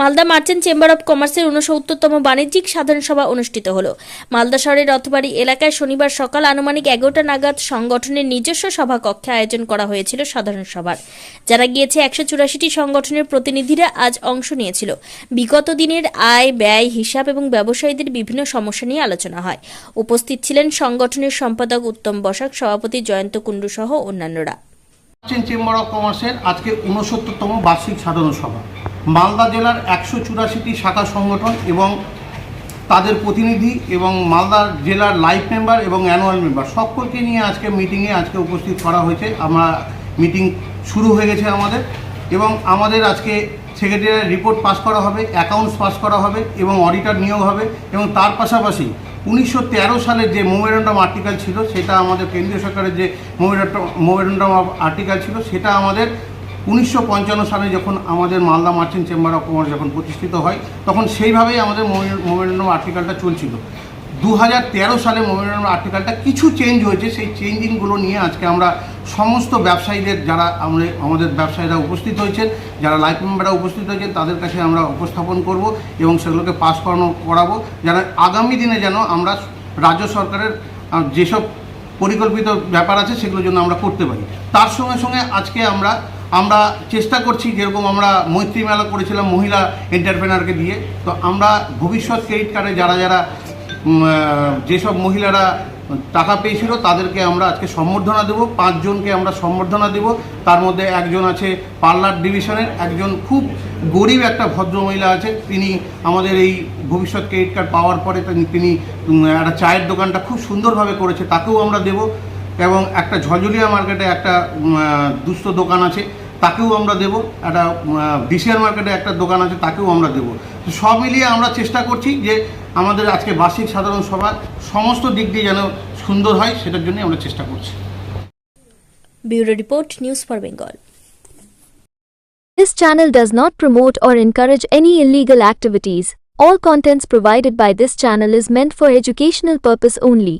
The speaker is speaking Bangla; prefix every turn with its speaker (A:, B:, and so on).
A: মালদা মার্চেন্ট চেম্বার অব কমার্সের উনসত্তরতম বাণিজ্যিক সাধারণ সভা অনুষ্ঠিত হল। মালদা শহরের রথবাড়ি এলাকায় শনিবার সকাল আনুমানিক এগারোটা নাগাদ সংগঠনের নিজস্ব সভা কক্ষে আয়োজন করা হয়েছিল সাধারণ সভার। যারা গিয়েছে একশো চুরাশিটি সংগঠনের প্রতিনিধিরা আজ অংশ নিয়েছিল। বিগত দিনের আয়, ব্যয়, হিসাব এবং ব্যবসায়ীদের বিভিন্ন সমস্যা নিয়ে আলোচনা হয়। উপস্থিত ছিলেন সংগঠনের সম্পাদক উত্তম বসাক, সভাপতি জয়ন্ত কুণ্ডু সহ অন্যান্যরা।
B: চেম্বার অফ কমার্সের আজকে উনসত্তরতম বার্ষিক সাধারণ সভা। মালদা জেলার একশো চুরাশিটি শাখা সংগঠন এবং তাদের প্রতিনিধি এবং মালদা জেলার লাইফ মেম্বার এবং অ্যানুয়াল মেম্বার। সকলকে নিয়ে আজকে মিটিংয়ে আজকে উপস্থিত করা হয়েছে। আমরা মিটিং শুরু হয়ে গেছে আমাদের এবং আমাদের আজকে সেক্রেটারিয়াল রিপোর্ট পাস করা হবে, অ্যাকাউন্টস পাস করা হবে এবং অডিটর নিয়োগ হবে এবং তার পাশাপাশি উনিশশো তেরো সালের যে মোমেরান্ডাম আর্টিকেল ছিল, সেটা আমাদের কেন্দ্রীয় সরকারের যে মোমেরান্ডাম মোমেরান্ডাম আর্টিকেল ছিল, সেটা আমাদের উনিশশো পঞ্চান্ন সালে যখন আমাদের Malda merchant chamber of commerce যখন প্রতিষ্ঠিত হয়, তখন সেইভাবেই আমাদের মোমেরান্ডাম আর্টিকেলটা চলছিল। দু হাজার তেরো সালে মোমেরান্ডাম আর্টিকেলটা কিছু চেঞ্জ হয়েছে, সেই চেঞ্জিংগুলো নিয়ে আজকে আমরা সমস্ত ব্যবসায়ীদের যারা আমরা, আমাদের ব্যবসায়ীরা উপস্থিত হয়েছেন, যারা লাইফ মেম্বাররা উপস্থিত হয়েছেন, তাদের কাছে আমরা উপস্থাপন করব এবং সেগুলোকে পাস করানো, করাবো যারা আগামী দিনে যেন আমরা রাজ্য সরকারের যেসব পরিকল্পিত ব্যাপার আছে সেগুলোর জন্য আমরা করতে পারি। তার সঙ্গে সঙ্গে আজকে আমরা আমরা চেষ্টা করছি, যেরকম আমরা মৈত্রী মেলা করেছিলাম মহিলা এন্টারপ্রেনারকে দিয়ে, তো আমরা ভবিষ্যৎ ক্রেডিট কার্ডে যারা যারা যেসব মহিলারা টাকা পেয়েছিল, তাদেরকে আমরা আজকে সম্বর্ধনা দেব। পাঁচজনকে আমরা সম্বর্ধনা দেব। তার মধ্যে একজন আছে পার্লার ডিভিশনের, একজন খুব গরিব একটা ভদ্র মহিলা আছে। তিনি আমাদের এই ভবিষ্যৎ ক্রেডিট কার্ড পাওয়ার পরে তিনি- একটা চায়ের দোকানটা খুব সুন্দরভাবে করেছে, তাকেও আমরা দেব। এবং একটা ঝলঝলিয়া মার্কেটে একটা দুস্থ দোকান আছে, তাকেও আমরা দেব একটা বিসিআর মার্কেটে একটা দোকান আছে, তাকেও আমরা দেব সব মিলিয়ে আমরা চেষ্টা করছি যে আমাদের আজকে বার্ষিক সাধারণ সভা সমস্ত দিক দিয়ে যেন সুন্দর হয়, সেটার জন্য আমরা চেষ্টা করছি
A: bureau report, news for Bengal
C: This channel does not promote or encourage any illegal activities. All contents provided by this channel is meant for educational purpose only.